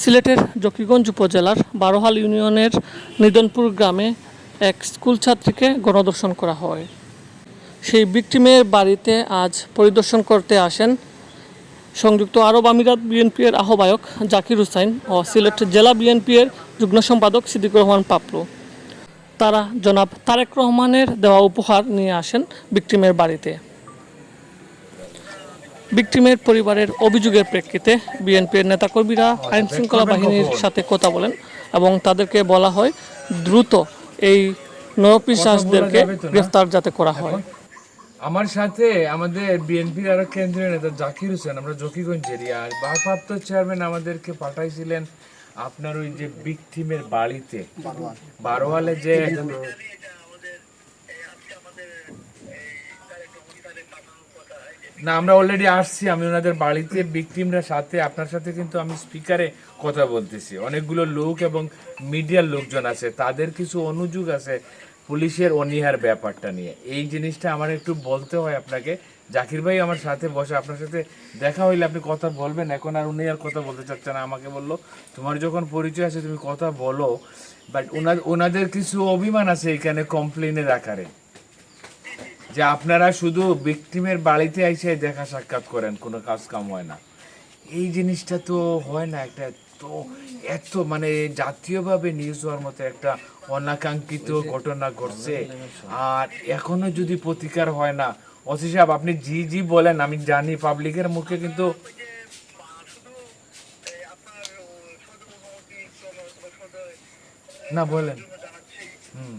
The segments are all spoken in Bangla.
সিলেটের জকিগঞ্জ উপজেলার বারোহাল ইউনিয়নের নিদনপুর গ্রামে এক স্কুল ছাত্রীকে গণদর্শন করা হয়। সেই ভিকটিমের বাড়িতে আজ পরিদর্শন করতে আসেন সংযুক্ত আরব আমিরাত বিএনপির আহ্বায়ক জাকির হুসাইন ও সিলেট জেলা বিএনপির যুগ্ম সম্পাদক সিদ্দিকুর রহমান পাপলু তারা জনাব তারেক রহমানের দেওয়া উপহার নিয়ে আসেন ভিকটিমের বাড়িতে। ভিকটিমের পরিবারের অভিযোগের প্রেক্ষিতে বিএনপির নেতাকর্মীরা আইন শৃঙ্খলা বাহিনীর সাথে কথা বলেন এবং তাদেরকে বলা হয়, দ্রুত এই নরপিশাসদেরকে গ্রেফতার যাতে করা হয়। আমার সাথে আমাদের বিএনপির আরও কেন্দ্রীয় নেতা জাকির হোসেন, আমরা জকিগঞ্জেরই। আর ভারপ্রাপ্ত চেয়ারম্যান আমাদেরকে পাঠাইছিলেন আপনার ওই যে বিকটিমের বাড়িতে। বারোয়ালে যে না, আমরা অলরেডি আসছি, আমি ওনাদের বাড়িতে বিক্রিমরা সাথে, আপনার সাথে কিন্তু আমি স্পিকারে কথা বলতেছি। অনেকগুলো লোক এবং মিডিয়ার লোকজন আছে, তাদের কিছু অনুযোগ আছে পুলিশের অনীহার ব্যাপারটা নিয়ে। এই জিনিসটা আমার একটু বলতে হয় আপনাকে। জাকির ভাই আমার সাথে বসে, আপনার সাথে দেখা হইলে আপনি কথা বলবেন, এখন আর উনি আর কথা বলতে চাচ্ছে না, আমাকে বলল, তোমার যখন পরিচয় আছে তুমি কথা বলো। বাট ওনাদের কিছু অভিমান আছে এখানে কমপ্লেনের আকারে। যে আপনারা শুধু ভিকটিমের বাড়িতে এসে দেখা সাক্ষাৎ করেন কোনো কাজ কাম হয় না। এই জিনিসটা তো হয় না একটা তো এত মানে জাতীয়ভাবে নিউজ হওয়ার মতো একটা অনাকাঙ্ক্ষিত ঘটনা ঘটছে। আর এখনও যদি প্রতিকার হয় না ওসি সাহেব আপনি জি জি বলেন আমি জানি পাবলিকের মুখে কিন্তু না বলেন। হুম।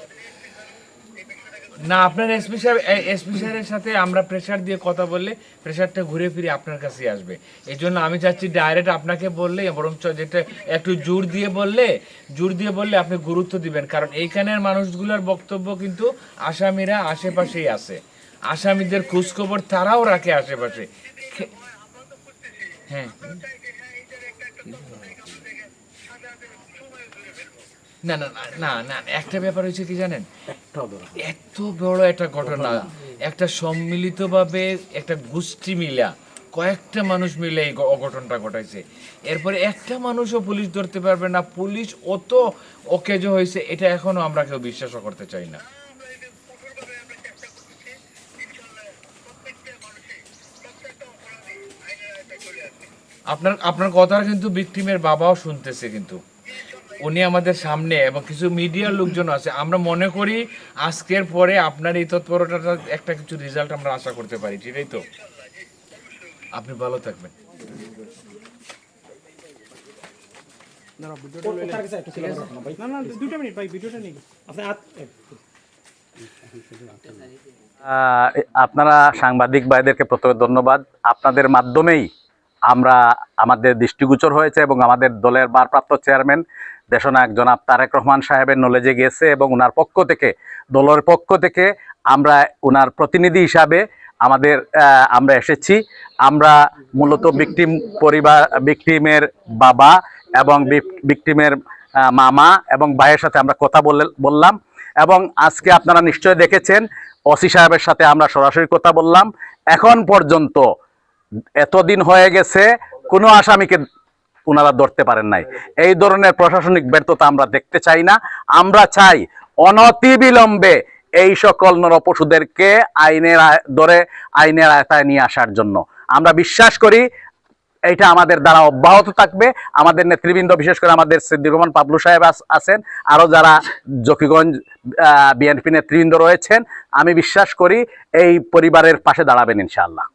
না, আপনার এসপি সাহেব এসপি সাহেবের সাথে আমরা প্রেশার দিয়ে কথা বললে প্রেশারটা ঘুরে ফিরে আপনার কাছেই আসবে। এই জন্য আমি চাচ্ছি ডাইরেক্ট আপনাকে বললে, বরঞ্চ যেটা একটু জোর দিয়ে বললে, জোর দিয়ে বললে আপনি গুরুত্ব দিবেন। কারণ এইখানের মানুষগুলোর বক্তব্য কিন্তু আসামিরা আশেপাশেই আছে। আসামিদের খোঁজখবর তারাও রাখে আশেপাশে। হ্যাঁ। না না না, না না একটা ব্যাপার হয়েছে কি জানেন? এত বড় একটা ঘটনা একটা সম্মিলিতভাবে একটা গোষ্ঠী মিলা কয়েকটা মানুষ মিলে এই অঘটনটা ঘটাইছে। এরপরে একটা মানুষও পুলিশ ধরতে পারবে না পুলিশ অত অকেজ হয়েছে এটা এখনও আমরা কেউ বিশ্বাসও করতে চাই না। আপনার আপনার কথার কিন্তু ভিকটিমের বাবাও শুনতেছে কিন্তু। উনি আমাদের সামনে এবং কিছু মিডিয়ার লোকজন আছে আমরা মনে করি আজকের পরে আপনার এই তৎপরতাটা একটা কিছু রেজাল্ট আমরা আশা করতে পারি ঠিকই তো। আপনি ভালো থাকবেন। আপনারা সাংবাদিক ভাইদেরকে প্রথমে ধন্যবাদ। আপনাদের মাধ্যমেই আমরা আমাদের দৃষ্টিগোচর হয়েছে এবং আমাদের দলের ভারপ্রাপ্ত চেয়ারম্যান দেশনায়ক জনাব তারেক রহমান সাহেবের নলেজে গেছে এবং ওনার পক্ষ থেকে, দলের পক্ষ থেকে আমরা ওনার প্রতিনিধি হিসাবে আমাদের আমরা এসেছি। আমরা মূলত ভিকটিম পরিবার ভিকটিমের বাবা এবং ভিকটিমের মামা এবং ভাইয়ের সাথে আমরা কথা বলে, বললাম এবং আজকে আপনারা নিশ্চয় দেখেছেন অসি সাহেবের সাথে আমরা সরাসরি কথা বললাম। এখন পর্যন্ত এতদিন হয়ে গেছে, কোনো আসামিকে ওনারা ধরতে পারেন নাই। এই ধরনের প্রশাসনিক ব্যর্থতা আমরা দেখতে চাই না। আমরা চাই অনতিবিলম্বে এই সকল নরপশুদেরকে আইনের ধরে আইনের আয়তায় নিয়ে আসার জন্য। আমরা বিশ্বাস করি এটা আমাদের দ্বারা অব্যাহত থাকবে। আমাদের নেতৃবৃন্দ, বিশেষ করে আমাদের সিদ্দিক রহমান পাবলু সাহেব আছেন। আরও যারা জকিগঞ্জ বিএনপি নেতৃবৃন্দ রয়েছেন, আমি বিশ্বাস করি এই পরিবারের পাশে দাঁড়াবেন ইনশাআল্লাহ।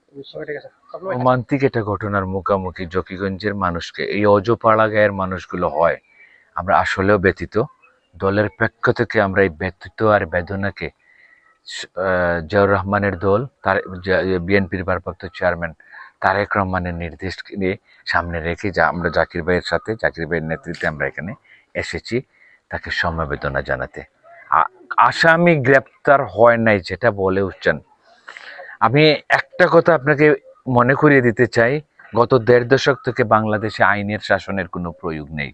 রোমান্টিক একটা ঘটনার মুখোমুখি জকিগঞ্জের মানুষকে, এই অজপাড়া গায়ের মানুষগুলো হয়। আমরা আসলেও ব্যতীত দলের পক্ষ থেকে আমরা এই ব্যতীত আর বেদনাকে জিয়াউর রহমানের দল, তার বিএনপির ভারপ্রাপ্ত চেয়ারম্যান তারেক রহমানের নির্দেশ নিয়ে সামনে রেখে যা, আমরা জাকির ভাইয়ের সাথে, জাকির ভাইয়ের নেতৃত্বে আমরা এখানে এসেছি তাকে সমবেদনা জানাতে। আসামি গ্রেপ্তার হয় নাই, যেটা বলে উঠছেন। আমি একটা কথা আপনাকে মনে করিয়ে দিতে চাই, গত দেড় দশক থেকে বাংলাদেশে আইনের শাসনের কোনো প্রয়োগ নেই।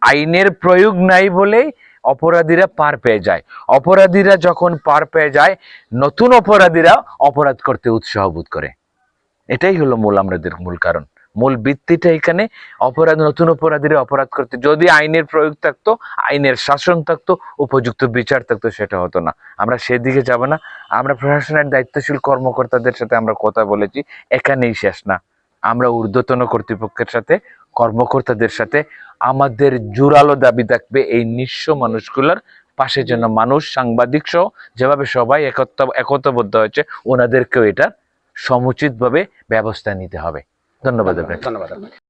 আইনের প্রয়োগ নাই বলেই অপরাধীরা পার পেয়ে যায়। অপরাধীরা যখন পার পেয়ে যায়, নতুন অপরাধীরা অপরাধ করতে উৎসাহ বোধ করে। এটাই হলো মূল, আমাদের মূল কারণ। মূল ভিত্তিটা এখানে অপরাধ, নতুন অপরাধীরা অপরাধ করতে। যদি আইনের প্রয়োগ থাকতো, আইনের শাসন থাকতো, উপযুক্ত বিচার থাকতো, সেটা হতো না। আমরা সেদিকে যাব না। আমরা প্রশাসনের দায়িত্বশীল কর্মকর্তাদের সাথে আমরা কথা বলেছি, এখানেই শেষ না। আমরা ঊর্ধ্বতন কর্তৃপক্ষের সাথে, কর্মকর্তাদের সাথে, আমাদের জোরালো দাবি থাকবে এই নিঃস্ব মানুষগুলোর পাশে যেন মানুষ, সাংবাদিক সহ যেভাবে সবাই একত্র, একতাবদ্ধ হয়েছে, ওনাদেরকেও এটা সমুচিতভাবে ব্যবস্থা নিতে হবে। ধন্যবাদ আপনাকে। ধন্যবাদ